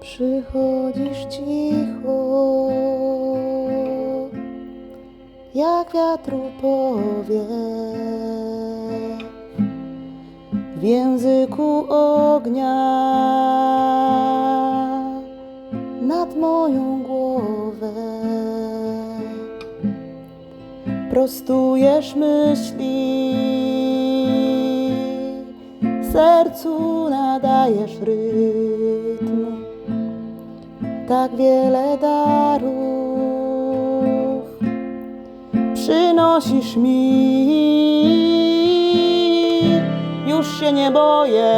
Przychodzisz cicho, jak wiatru powie w języku ognia nad moją głowę. Prostujesz myśli, sercu nadajesz rytm. Tak wiele darów przynosisz mi. Już się nie boję,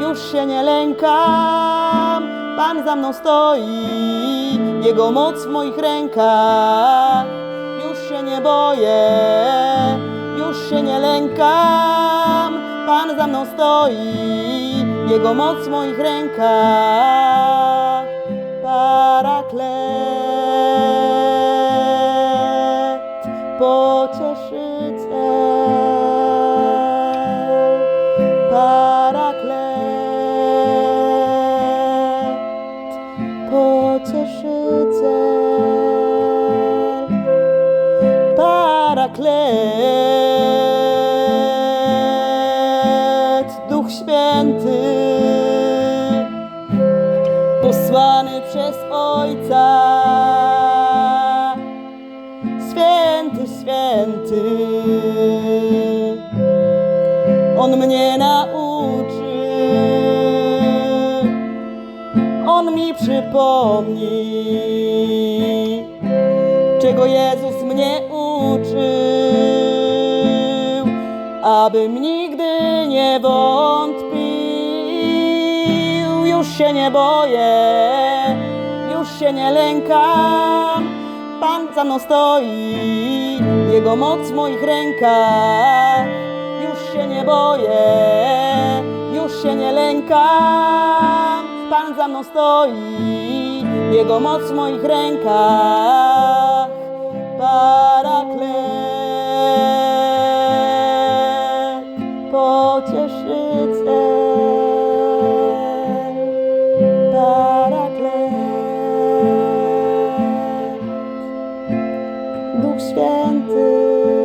już się nie lękam. Pan za mną stoi, Jego moc w moich rękach. Już się nie boję, już się nie lękam. Pan za mną stoi, Jego moc w moich rękach. Pocieszyciel. Paraklet, pocieszyciel. Paraklet, święty, On mnie nauczy, On mi przypomni, czego Jezus mnie uczył, abym nigdy nie wątpił. Już się nie boję, już się nie lękam. Pan za mną stoi, Jego moc w moich rękach. Już się nie boję, już się nie lękam. Pan za mną stoi, Jego moc w moich rękach. Paraklet pocieszy. święty.